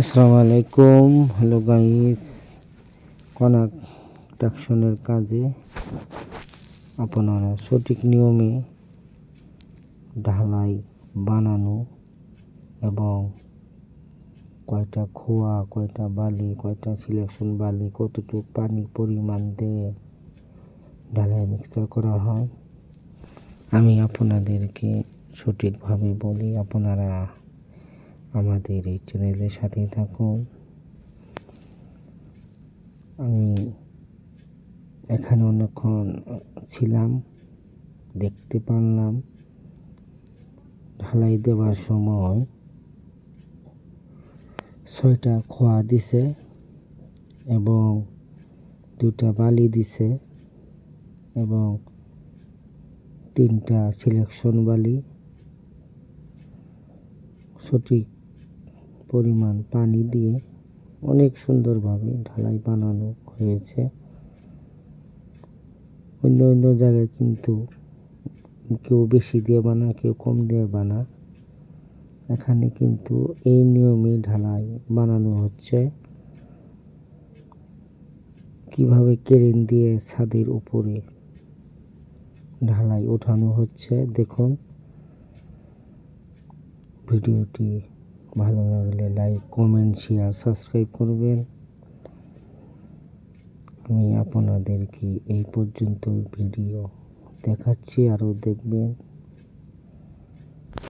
আসসালামু আলাইকুম। Hello guys কনস্ট্রাকশনের কাজে আপনারা সঠিক নিয়মে ঢালাই বানানো এবং কয়টা খোয়া, কয়টা বালি, কয়টা সিলেকশন বালি, কতটুকু পানি পরিমাণ দিয়ে ঢালাই মিক্সার করা হয়, আমি আপনাদেরকে সঠিকভাবে বলি। আপনারা আমাদের এই চ্যানেলের সাথেই থাকুন। আমি এখানে অনেকক্ষণ ছিলাম, দেখতে পারলাম। ঢালাই দেওয়ার সময় ছয়টা খোয়া দিছে এবং দুটা বালি দিছে এবং তিনটা সিলেকশন বালি। সঠিক পরিমাণ পানি দিয়ে অনেক সুন্দরভাবে ঢালাই বানানো হয়েছে। অন্য অন্য জায়গায় কিন্তু কেউ বেশি দিয়ে বানায় কেউ কম দিয়ে বানায় এখানে কিন্তু এই নিয়মে ঢালাই বানানো হচ্ছে। কীভাবে কেরেন দিয়ে ছাদের উপরে ঢালাই ওঠানো হচ্ছে, দেখুন। ভিডিওটি ভালো লাগলে লাইক কমেন্ট শেয়ার সাবস্ক্রাইব করবেন। আমি আপনাদেরকে এই পর্যন্ত ভিডিও দেখাচ্ছি, আরও দেখবেন।